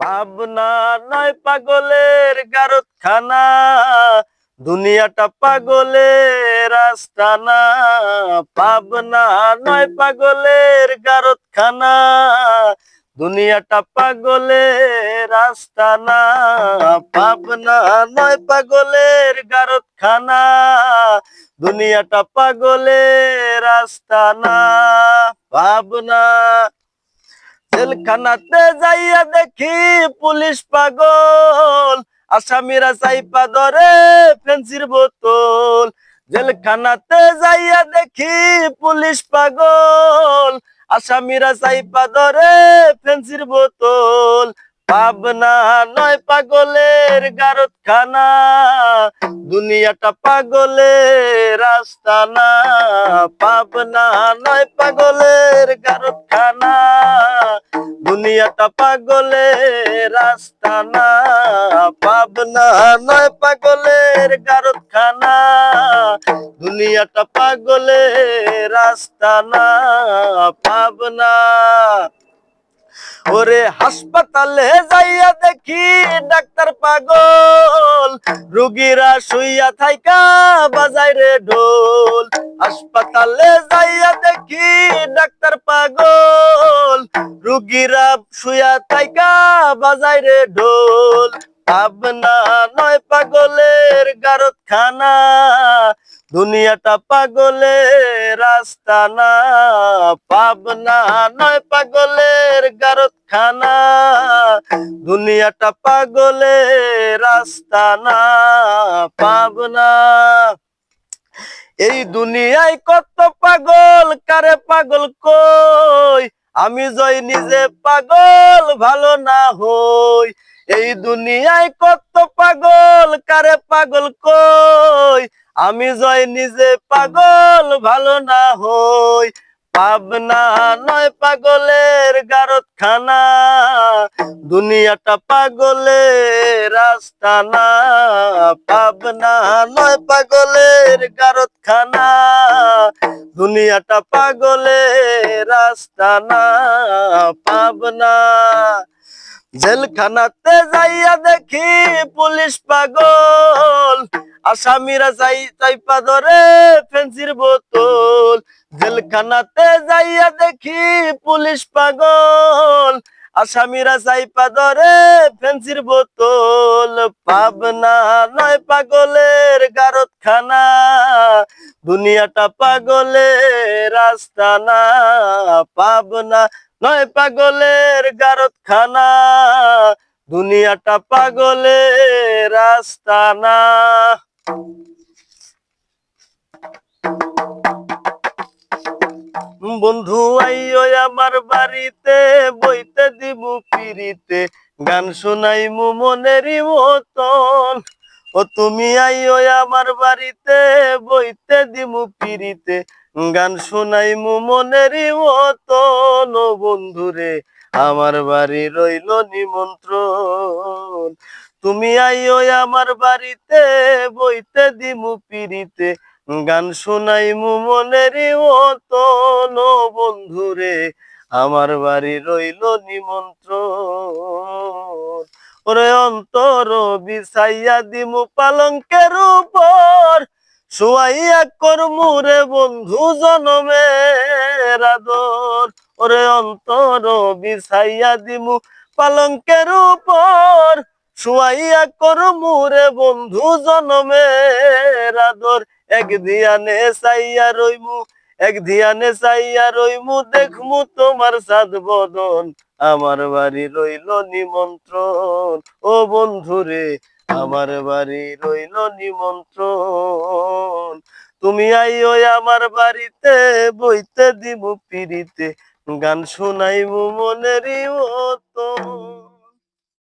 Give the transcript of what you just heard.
পাবনা নয় পাগলের গারত খানা দুনিয়াটা পাগলের আস্তানা। পাবনা নয় পাগলের গারত খানা দুনিয়াটা পাগলের আস্তানা। পাবনা নয় পাগলের গারত খানা দুনিয়াটা পাগলের আস্তানা। পাবনা জেলখানাতে যাইয়া দেখি পুলিশ পাগল। আসামিরা চাইপা ধরে ফেন্সির বোতল। জেলখানাতে যাইয়া দেখি পুলিশ পাগল। আসামিরা চাইপা ধরে ফেন্সির বোতল। পাবনা নয় পাগলের গারত খানা দুনিয়াটা পাগলের রাস্তানা পাবনা নয় পাগলের গারত খানা দুনিয়াটা পাগলের রাস্তানা পাবনা নয় পাগলের গারত খানা দুনিয়াটা পাগলের রাস্তানা পাবনা ওরে হাসপাতালে যাইয়া দেখি ডাক্তার পাগল। রুগীরা শুইয়া থাইকা বাজায় রে ঢোল। হাসপাতালে যাইয়া দেখি ডাক্তার পাগল। রুগীরা শুইয়া থাইকা বাজায় রে ঢোল। পাবনা নয় পাগলের গারত খানা দুনিয়াটা পাগলের রাস্তানা পাবনা নয় পাগলের গারত খানা দুনিয়াটা পাগলের রাস্তানা পাবনা। এই দুনিয়ায় কত পাগল, কারে পাগল কই? আমি জয় নিজে পাগল, ভালো না হই। এই দুনিয়ায় কত পাগল, কারে পাগল কই? আমি জয় নিজে পাগল, ভালো না হই। পাবনা নয় পাগলের গারত খানা দুনিয়াটা পাগলের রাস্তানা পাবনা নয় পাগলের গারত খানা দুনিয়াটা পাগলের রাস্তানা পাবনা জেলখানাতে যাইয়া দেখি পুলিশ পাগল। আসামিরা যাই চাইপা ধরে ফেন্সির বোতল। জেলখানাতে যাইয়া দেখি পুলিশ পাগল। আসামিরা চাইপা ধরে ফেন্সির বোতল। পাবনা নয় পাগলের গারত খানা দুনিয়াটা পাগলের রাস্তানা পাবনা নয় পাগলের গারত খানা দুনিয়াটা পাগলের রাস্তানা বন্ধু আইও আমার বাড়িতে, বইতে দিব পিড়িতে গান শোনাইমু মনেরই মতন। ও তুমি আইও আমার বাড়িতে, বইতে দিমু পিড়িতে গান শোনাইমু মনেরই মতন। ও বন্ধুরে, আমার বাড়ি রইল নিমন্ত্রণ। তুমি আইও আমার বাড়িতে, বইতে দিমু পিড়িতে। গান শোনাইমু মনেরই মতন ও বন্ধুরে আমার বাড়ি রইল নিমন্ত্রণ। ওরে অন্তর বিছাইয়া দিমু পালঙ্কের উপর, শুয়াইয়া করমু রে বন্ধু জনমের আদর। ওরে অন্তর বিছাইয়া দিমু পালঙ্কের উপর শুয়াইয়া করমু রে বন্ধু জনমের আদর। এক ধিয়ানে চাইয়া রইমু, এক ধিয়ানে চাইয়া রইমু, দেখমু তোমার সাদ বদন। আমার বাড়ি রইল নিমন্ত্রণ, ও বন্ধুরে আমার বাড়ি রইল নিমন্ত্রণ। তুমি আইও আমার বাড়িতে, বইতে দিমু পিড়িতে, গান শোনাইমু মনেরই মতন।